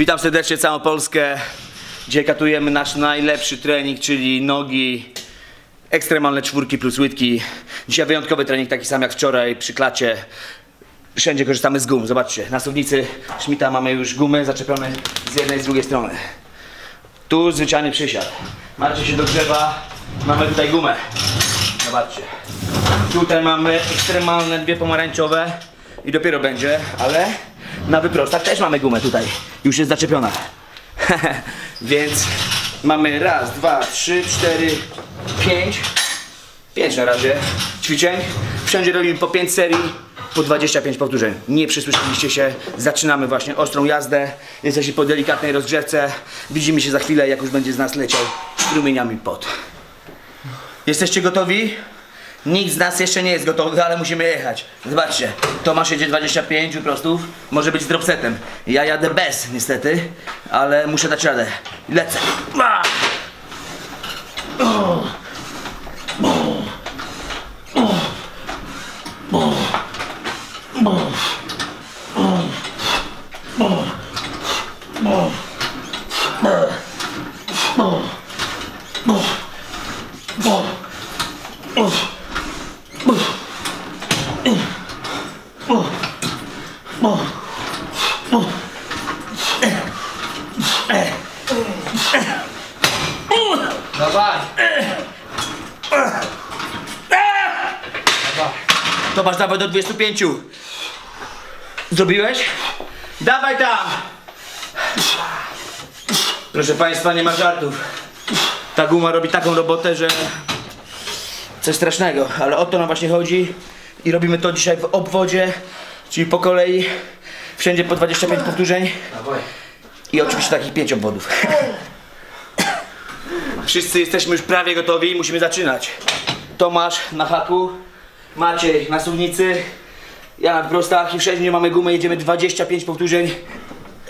Witam serdecznie całą Polskę. Dzisiaj katujemy nasz najlepszy trening, czyli nogi, ekstremalne czwórki plus łydki. Dzisiaj wyjątkowy trening, taki sam jak wczoraj przy klacie. Wszędzie korzystamy z gum. Zobaczcie, na suwnicy Schmidta mamy już gumy zaczepione z jednej i z drugiej strony. Tu zwyczajny przysiad. Marcie się dogrzewa, mamy tutaj gumę. Zobaczcie. Tutaj mamy ekstremalne dwie pomarańczowe i dopiero będzie, ale na wyprostach też mamy gumę tutaj. Już jest zaczepiona. Więc mamy raz, dwa, trzy, cztery, pięć. Pięć na razie ćwiczeń. Wszędzie robimy po 5 serii, po 25 powtórzeń. Nie przysłyszeliście się. Zaczynamy właśnie ostrą jazdę. Jesteście po delikatnej rozgrzewce. Widzimy się za chwilę, jak już będzie z nas leciał strumieniami pot. Jesteście gotowi? Nikt z nas jeszcze nie jest gotowy, ale musimy jechać. Zobaczcie, Tomasz jedzie 25 prostów, może być z dropsetem. Ja jadę bez, niestety, ale muszę dać radę. Lecę. Ah! Dawaj! Tomasz, dawaj do 25. Zrobiłeś? Dawaj tam! Proszę Państwa, nie ma żartów. Ta guma robi taką robotę, że coś strasznego, ale o to nam właśnie chodzi i robimy to dzisiaj w obwodzie, czyli po kolei, wszędzie po 25 powtórzeń Dawaj. I oczywiście takich 5 obwodów. Wszyscy jesteśmy już prawie gotowi, musimy zaczynać. Tomasz na haku, Maciej na suwnicy, ja na prostach i wszędzie mamy gumę, jedziemy 25 powtórzeń.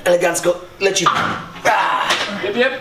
Elegancko lecimy. Jeb, jeb.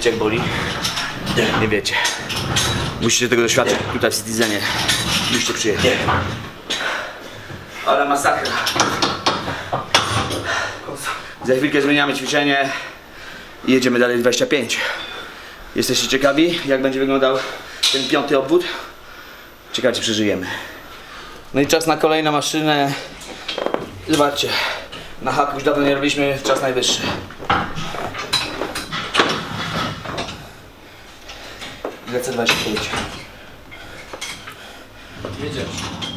Wiecie jak boli? Nie wiecie. Musicie tego doświadczyć tutaj w Citizenie. Musicie przyjechać. Ale masakra. Za chwilkę zmieniamy ćwiczenie i jedziemy dalej 25. Jesteście ciekawi, jak będzie wyglądał ten piąty obwód? Ciekawe, czy przeżyjemy. No i czas na kolejną maszynę. Zobaczcie, na haku już dawno nie robiliśmy, czas najwyższy. Lecę 25. Jedziesz.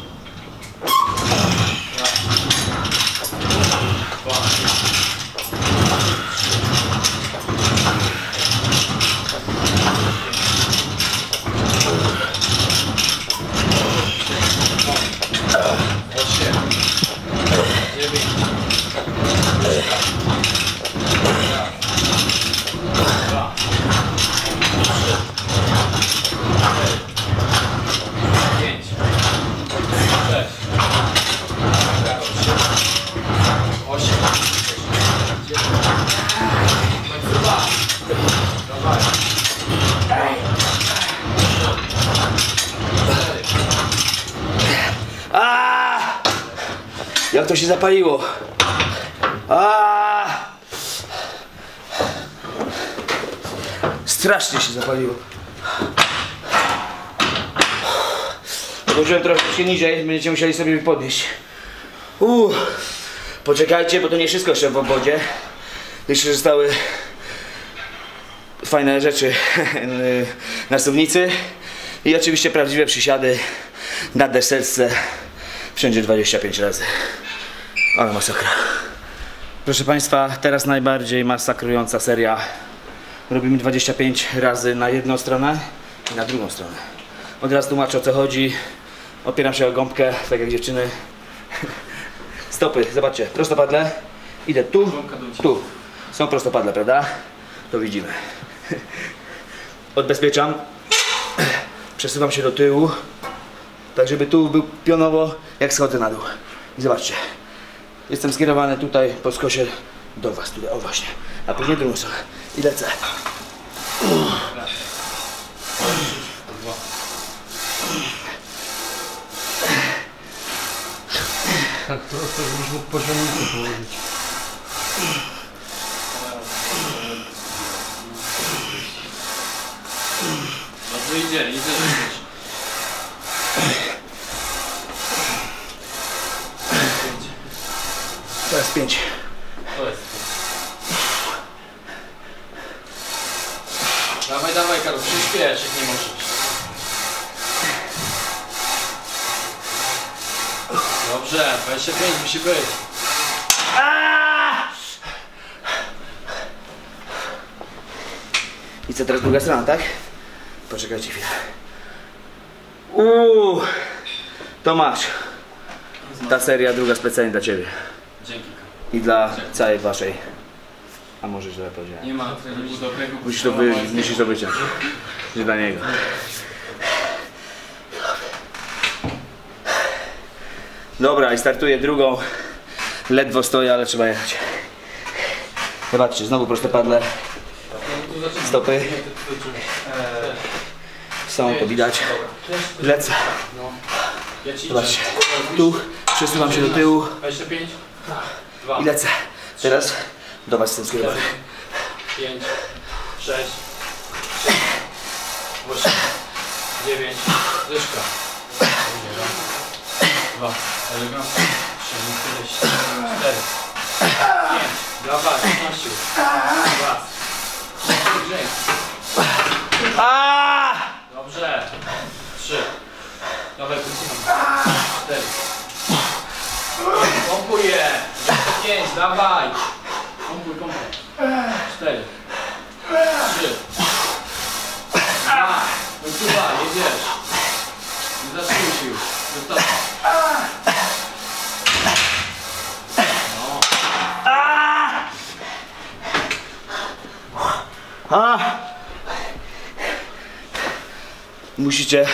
To się zapaliło? A! Strasznie się zapaliło. Odłożyłem troszeczkę niżej, będziecie musieli sobie podnieść. Uuu. Poczekajcie, bo to nie wszystko jeszcze w obwodzie. Jeszcze zostały fajne rzeczy na suwnicy i oczywiście prawdziwe przysiady na deserce wszędzie 25 razy. Ale masakra. Proszę Państwa, teraz najbardziej masakrująca seria. Robimy 25 razy na jedną stronę i na drugą stronę. Od razu tłumaczę o co chodzi. Opieram się o gąbkę, tak jak dziewczyny. Stopy, zobaczcie, prostopadle. Idę tu, tu. Są prostopadle, prawda? To widzimy. Odbezpieczam. Przesuwam się do tyłu. Tak, żeby tu był pionowo, jak schodzę na dół. I zobaczcie. Jestem skierowany tutaj po skosie do Was, tutaj, o właśnie. A później drugą stronę. I lecę. Tak żebyś mógł położyć. Idzie, idzie Teraz pięć. To jest. Dawaj, dawaj Karol, przyspiesz jak nie możesz. Dobrze, 25 musi być. I co teraz druga strona, tak? Poczekajcie chwilę. Uuu, Tomasz, ta seria druga specjalnie dla Ciebie Dzięki. I dla całej Waszej. A może źle powiedziałem. Nie ma treningu dobrego. Musisz to, wy, musisz to wyciąć. Nie dla niego. Dobra, i startuję drugą. Ledwo stoję, ale trzeba jechać. Zobaczcie, znowu prostopadle. Stopy. Są, to widać. Lecę. Zobaczcie. Tu przesuwam się do tyłu 25, 2, i lecę. Teraz do Was jestem skierowany. 5, 6, 7, 8, 9, dyszka. 2, elegancko. 3, 4, 5, dawaj, 15, raz. Dzień. A! Dobrze. 3, dawaj, pocinam. 4, pompuj 5, dawaj. Pompuj, pompuj. 4, 3, 2, końcówa, jedziesz. Nie zatrzymuj się już. Wystarczy. No. A! Musicie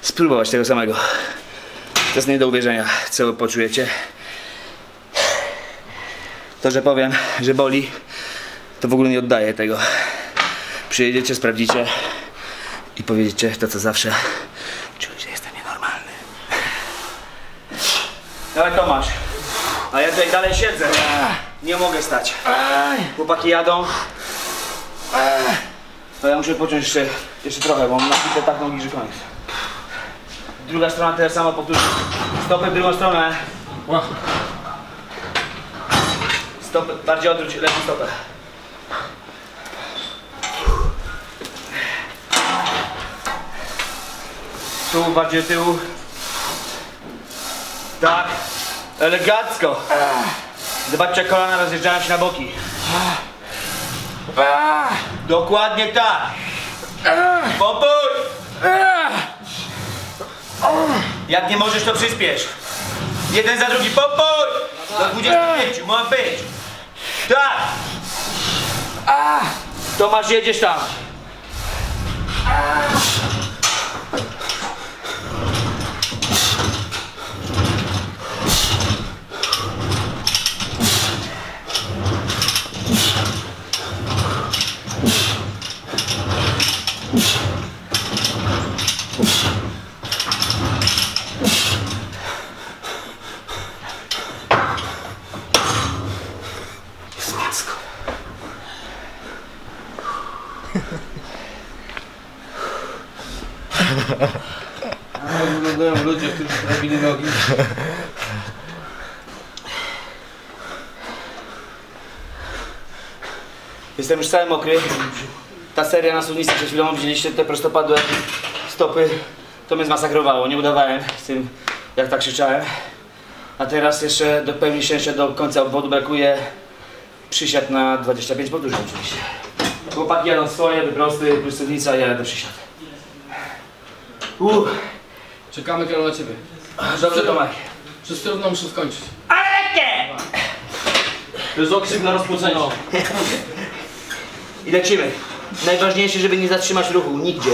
spróbować tego samego. To jest nie do uwierzenia, co poczujecie. To, że powiem, że boli, to w ogóle nie oddaję tego. Przyjedziecie, sprawdzicie i powiedziecie to, co zawsze. Czuję, że jestem nienormalny. Dawaj Tomasz. A ja tutaj dalej siedzę. Nie mogę stać. Chłopaki jadą. To ja muszę pociąć jeszcze, jeszcze trochę, bo mam napite tak nogi, że koniec. Druga strona tyle samo powtórzę. Stopy w drugą stronę. Stopy, bardziej odwróć lewą stopę. Tu bardziej tyłu. Tak. Elegancko. Zobaczcie kolana rozjeżdżają się na boki. Dokładnie tak. Popuj! Jak nie możesz, to przyspiesz. Jeden za drugi, popuj! Do 25, ma być. Tak! Tomasz, jedziesz tam. noginy Jestem już cały mokry. Ta seria na suwnicy przed chwilą widzieliście te prostopadłe stopy. To mnie zmasakrowało, nie udawałem z tym jak tak krzyczałem. A teraz jeszcze do pełni szczęścia do końca obwodu brakuje przysiad na 25 podróży oczywiście. Chłopaki jadą swoje, wyprosty, plus suwnica, ja jadę przysiad. Uff, Czekamy Karol na ciebie. dobrze Tomek. Przez trudno muszę skończyć. To jest okrzyk na rozpoczęcie. I lecimy. Najważniejsze, żeby nie zatrzymać ruchu, nigdzie.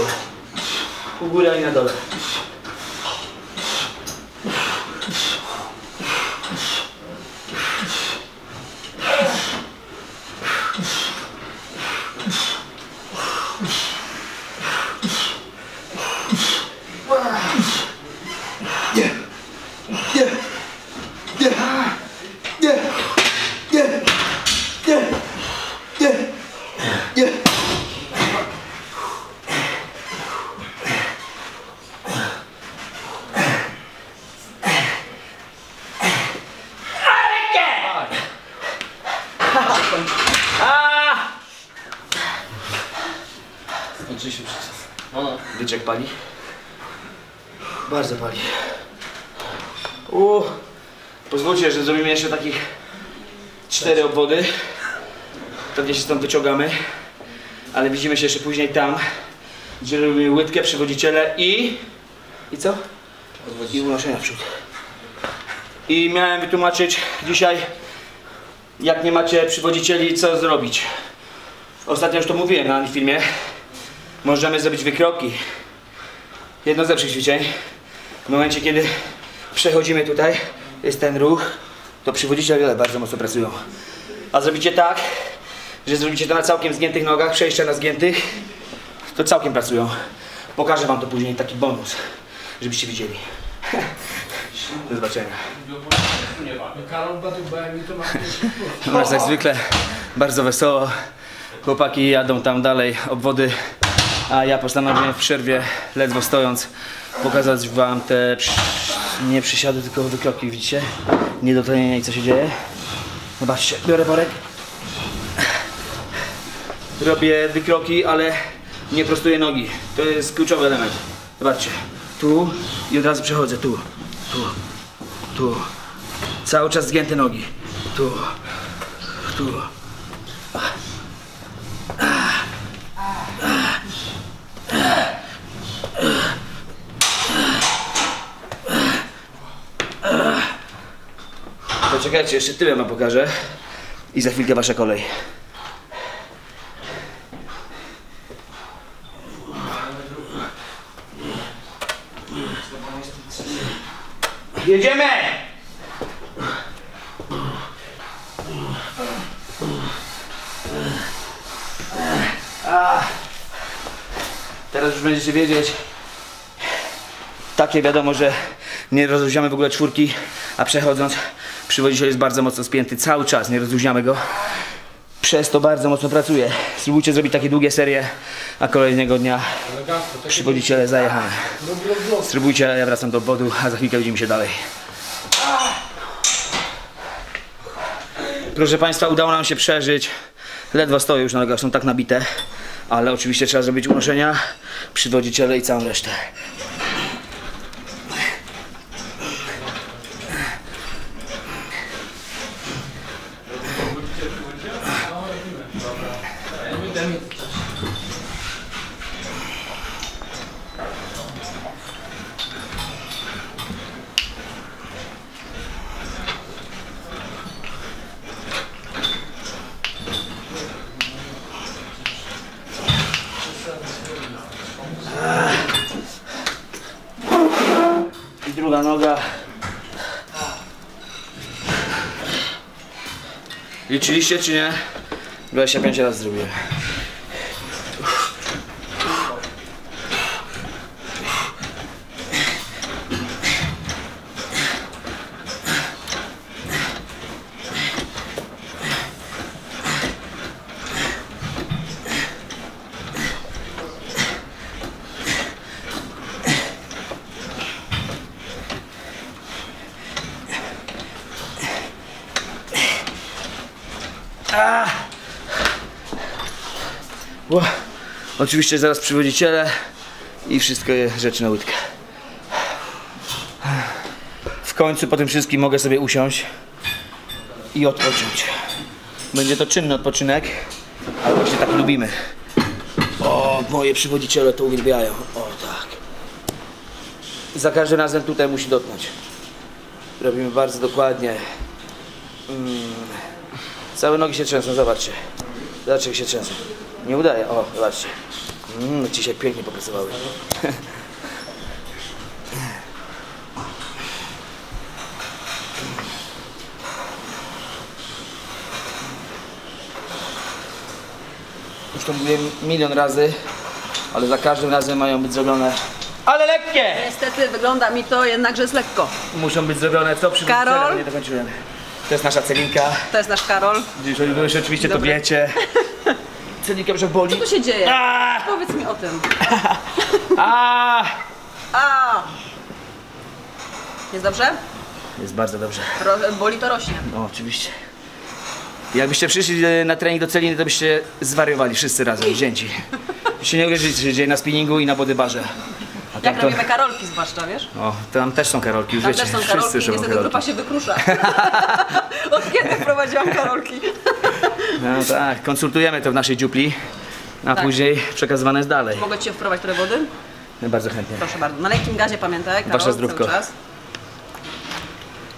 U góry ani na dole. A! Skończy się przecież. No, no. Wyczek pali? Bardzo pali. U, pozwólcie, że zrobimy jeszcze takich cztery obwody. Pewnie się stąd wyciągamy. Ale widzimy się jeszcze później tam, gdzie robimy łydkę, przywodziciele i... I co? I unoszenia przód. I miałem wytłumaczyć dzisiaj, jak nie macie przywodzicieli, co zrobić. Ostatnio już to mówiłem na filmie. Możemy zrobić wykroki. Jedno z lepszych ćwiczeń. W momencie, kiedy przechodzimy tutaj, jest ten ruch, to przywodziciele bardzo mocno pracują. A zrobicie tak, że zrobicie to na całkiem zgiętych nogach, przejścia na zgiętych, to całkiem pracują. Pokażę wam to później, taki bonus, żebyście widzieli. Do zobaczenia. U nas jak zwykle bardzo wesoło. Chłopaki jadą tam dalej, obwody, a ja postanowiłem w przerwie, ledwo stojąc, pokazać wam te przy... nie przysiady, tylko wykroki, widzicie? Nie do i co się dzieje. Zobaczcie, biorę worek. Robię wykroki, ale nie prostuję nogi. To jest kluczowy element. Zobaczcie, tu i od razu przechodzę, tu, tu, tu. Cały czas zgięte nogi. Tu, tu. To czekajcie, jeszcze tyle wam pokażę. I za chwilkę wasza kolej. Jedziemy! Teraz już będziecie wiedzieć. Takie wiadomo, że nie rozluźniamy w ogóle czwórki, a przechodząc przywodziciel jest bardzo mocno spięty cały czas, nie rozluźniamy go. Przez to bardzo mocno pracuje. Spróbujcie zrobić takie długie serie, a kolejnego dnia przywodziciele zajechane. Spróbujcie, ja wracam do obwodu, a za chwilkę widzimy się dalej. Proszę Państwa, udało nam się przeżyć. Ledwo stoję już na nogach, są tak nabite. Ale oczywiście trzeba zrobić unoszenia, przywodziciele i całą resztę. I druga noga. Liczyliście czy nie? 25 razy zrobiłem. Oczywiście zaraz przywodziciele i wszystkie rzeczy na łydkę. W końcu po tym wszystkim mogę sobie usiąść i odpocząć. Będzie to czynny odpoczynek, ale właśnie tak lubimy. O, moje przywodziciele to uwielbiają. O, tak. Za każdym razem tutaj musi dotknąć. Robimy bardzo dokładnie. Mm. Całe nogi się trzęsą, zobaczcie. Zobaczcie jak się trzęsą. Nie udaje, o, zobaczcie. Mm, dzisiaj pięknie popracowały. Już to mówiłem milion razy, ale za każdym razem mają być zrobione. Ale lekkie! Niestety wygląda mi to jednak, że jest lekko. Muszą być zrobione co przy Karol? Nie dokończyłem. To jest nasza celinka. To jest nasz Karol. Jeżeli już oczywiście to Dobry. wiecie. Celinka brzuch boli. Co tu się dzieje? A! Powiedz mi o tym. A! A! Jest dobrze? Jest bardzo dobrze. Ro boli to rośnie. No oczywiście. Jakbyście przyszli e, na trening do celiny, to byście zwariowali wszyscy razem, wzięci. się nie uwierzycie, się dzieje na spinningu i na bodybarze. A Jak tak to... robimy Karolki zwłaszcza, wiesz? O, tam też są Karolki, już Tam wiecie. też są wszyscy Karolki, niestety Karolki. grupa się wykrusza. Od kiedy wprowadziłam Karolki? No tak, konsultujemy to w naszej dziupli, a Tak. później przekazywane jest dalej. Mogę Cię wprowadzić trochę wody? Bardzo chętnie. Proszę bardzo. Na lekkim gazie pamiętaj, Karol, Wasze zdrówko. cały czas.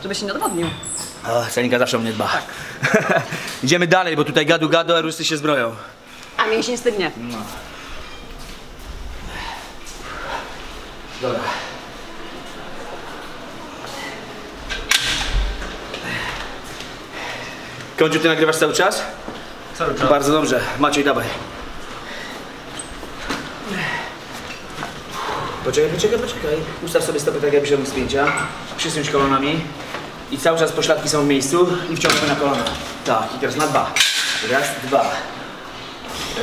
Żeby się nie odwodnił. O, Celinka zawsze o mnie dba. Tak. Idziemy dalej, bo tutaj gadu gadu, a rusty się zbroją. A mięsień stygnie. Dobra. Końcu, ty nagrywasz cały czas? Cały czas. Bardzo dobrze. Maciej, dawaj. Poczekaj, poczekaj, poczekaj. Ustaw sobie stopy tak, jakbyś robił spięcia. Przysuń kolonami. I cały czas pośladki są w miejscu i wciągamy na kolana. Tak, i teraz na dwa. Raz, dwa.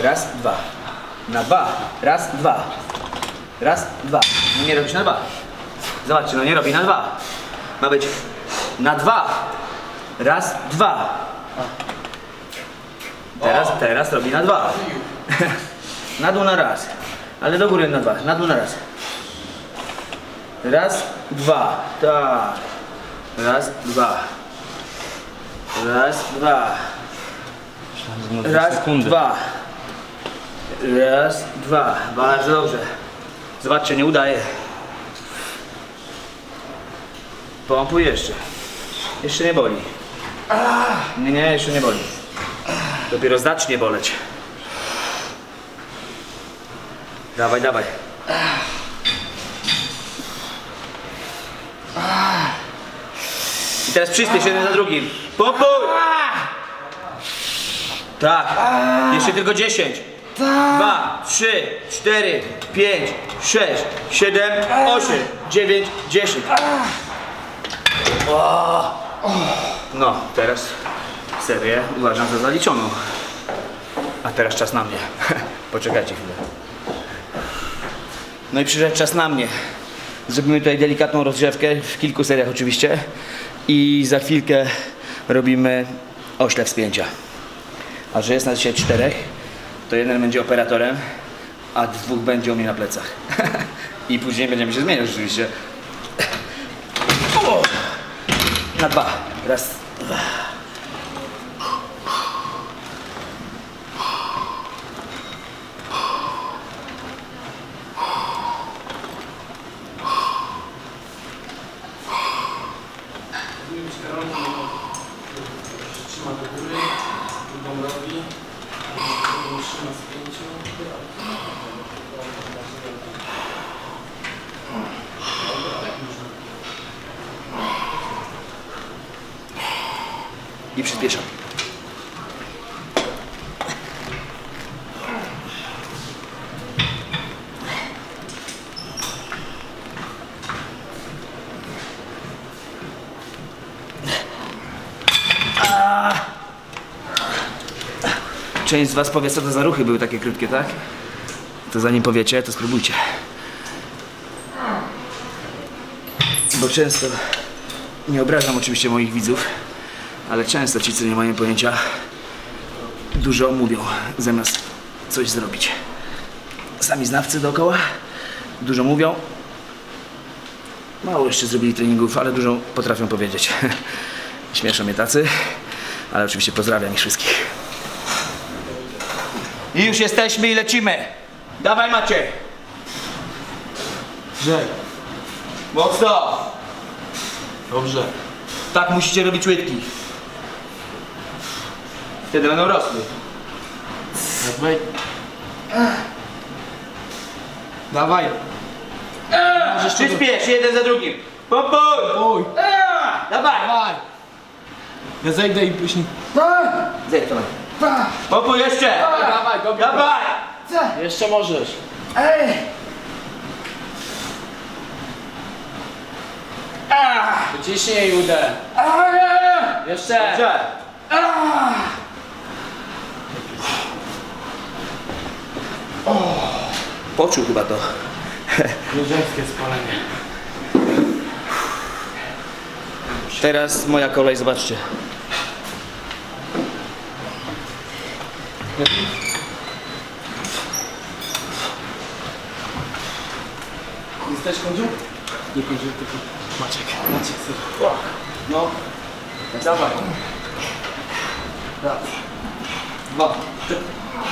Raz, dwa. Na dwa. Raz, dwa. Raz, dwa. No nie robisz na dwa. Zobaczcie, no nie robi na dwa. Ma być na dwa. Raz, dwa. Teraz, teraz robi na dwa. na dół na raz. Ale do góry na dwa. Na dół na raz. Raz, dwa. Tak. Raz, dwa. Raz, dwa. Raz, dwa. Raz, dwa. Bardzo dobrze. Zobaczcie, nie udaje. Pompuj jeszcze. Jeszcze nie boli. Nie, nie, jeszcze nie boli. Dopiero zacznie boleć. Dawaj, dawaj. I teraz przyspiesz jeden za drugim. Pompuj! Tak. Jeszcze tylko 10. 2, 3, 4, 5, 6, 7, 8, 9, 10. No, teraz serię uważam za zaliczoną. A teraz czas na mnie. Poczekajcie chwilę. No i przyszedł czas na mnie. Zrobimy tutaj delikatną rozgrzewkę, w kilku seriach oczywiście. I za chwilkę robimy ośle wspięcia. A że jest nas dzisiaj czterech, to jeden będzie operatorem, a dwóch będzie u mnie na plecach. I później będziemy się zmieniać oczywiście. Na dwa. Raz, dwa. Część z Was powie, co to za ruchy były takie krótkie, tak? To zanim powiecie, to spróbujcie. Bo często nie obrażam oczywiście moich widzów, ale często ci, co nie mają pojęcia, dużo mówią zamiast coś zrobić. Sami znawcy dookoła dużo mówią. Mało jeszcze zrobili treningów, ale dużo potrafią powiedzieć. Śmieszą mnie tacy, ale oczywiście pozdrawiam ich wszystkich. I już jesteśmy i lecimy. Dawaj Maciej. Grzej. Mocno. Dobrze. Tak musicie robić łydki. Wtedy będą rosły. Dawaj. Dawaj. Tego- Przyspiesz, jeden za drugim. Popuj! Oj. Dawaj! Dawaj. Ja zejdę i później. Zejdź, dawaj. Popuj jeszcze! Dawaj, dobra. Dawaj! Jeszcze możesz. Wyciśnij udę. Jeszcze. Dobrze. Poczuł chyba to. Nieziemskie spalenie. Teraz moja kolej, zobaczcie. Jesteś kądziu? Nie kądziu, tylko Maciek. Maciek, sir. No. Dawaj. Raz. Dwa.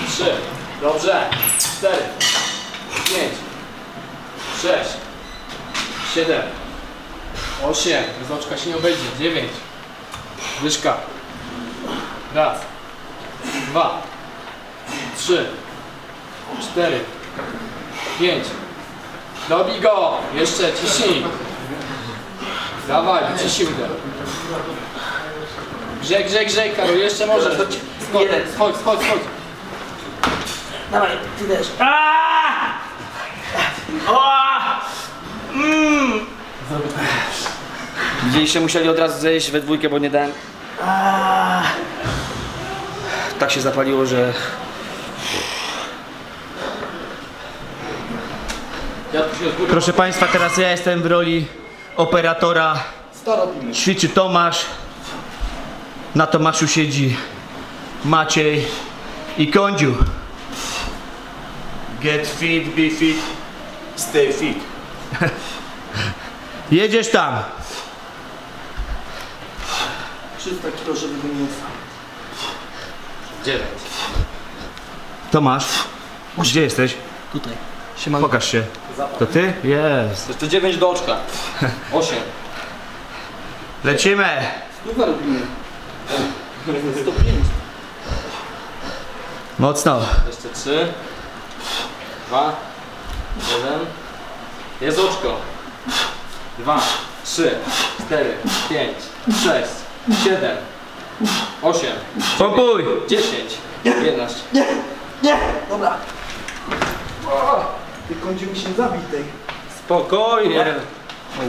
Trzy. Dobrze. Cztery. Pięć. Sześć. Siedem. Osiem. Z oczka się nie obejdzie. Dziewięć. Wyszka. Raz. Dwa. Trzy. Cztery. Pięć. Dobij go! Jeszcze, ciśnij! Dawaj, wyciśnij udę. Grzej, grzej, grzej, Karol, jeszcze możesz. Schodź, Jeden. schodź, schodź, schodź. Dawaj, ty też. Aaaa! O! Mm! Widzieliście, musieli od razu zejść we dwójkę, bo nie dałem. Aaaa! Tak się zapaliło, że Ja tu się z góry... Proszę Państwa, teraz ja jestem w roli operatora. Ćwiczy Tomasz. Na Tomaszu siedzi Maciej i Kądziu. Get fit, be fit, stay fit. Jedziesz tam. 300 kilo, żeby go nie ustał. Dziewięć. Tomasz, gdzie jesteś? Tutaj. Siemanko. Pokaż się. To ty? Jest. Jeszcze dziewięć do oczka. Osiem. Lecimy. Stówę robimy. 105. Mocno. Jeszcze trzy. Dwa. Jeden. Jest oczko. Dwa. Trzy. Cztery. Pięć. Sześć. Siedem. Osiem. Popuj. Dziesięć. Jedenaście. Nie, nie, dobra. O, Ty kończy mi się zabić tej. Spokojnie.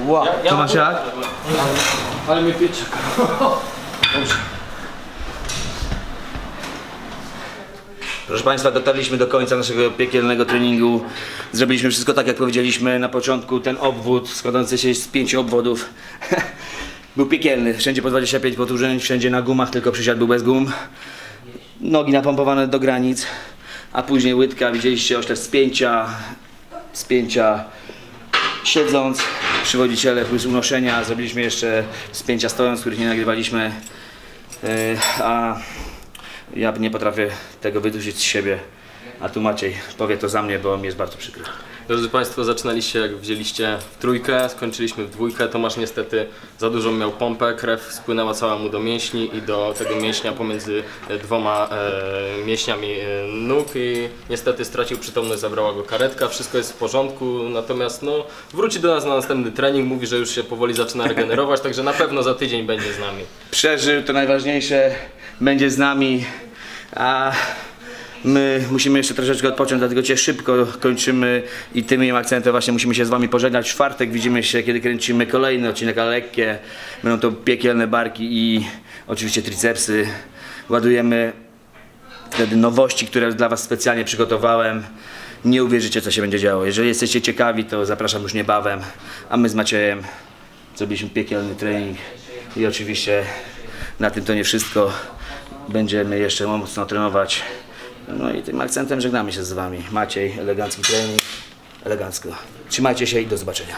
Wow. Ja, ja Tomasz jak? Ale mnie piecze. Proszę Państwa, dotarliśmy do końca naszego piekielnego treningu. Zrobiliśmy wszystko tak, jak powiedzieliśmy na początku. Ten obwód składający się z pięciu obwodów był piekielny. Wszędzie po 25 powtórzeń, wszędzie na gumach, tylko przysiad był bez gum. Nogi napompowane do granic, a później łydka, widzieliście oślep spięcia, spięcia siedząc, przywodziciele plus unoszenia. Zrobiliśmy jeszcze spięcia stojąc, których nie nagrywaliśmy. Yy, a ja nie potrafię tego wydusić z siebie. A tu Maciej powie to za mnie, bo mi jest bardzo przykro. Drodzy Państwo, zaczynaliście jak wzięliście w trójkę, skończyliśmy w dwójkę. Tomasz niestety za dużo miał pompę, krew spłynęła cała mu do mięśni i do tego mięśnia pomiędzy e, dwoma e, mięśniami e, nóg i niestety stracił przytomność, zabrała go karetka, wszystko jest w porządku, natomiast no, wróci do nas na następny trening, mówi, że już się powoli zaczyna regenerować, także na pewno za tydzień będzie z nami. Przeżył, to najważniejsze, będzie z nami, a my musimy jeszcze troszeczkę odpocząć, dlatego Cię szybko kończymy i tym akcentem właśnie musimy się z Wami pożegnać. W czwartek widzimy się, kiedy kręcimy kolejny odcinek, ale lekkie. Będą to piekielne barki i oczywiście tricepsy. Ładujemy wtedy nowości, które dla Was specjalnie przygotowałem. Nie uwierzycie, co się będzie działo. Jeżeli jesteście ciekawi, to zapraszam już niebawem. A my z Maciejem zrobiliśmy piekielny trening. I oczywiście na tym to nie wszystko. będziemy jeszcze mocno trenować. No i tym akcentem żegnamy się z Wami. Maciej, elegancki trening, elegancko. Trzymajcie się i do zobaczenia.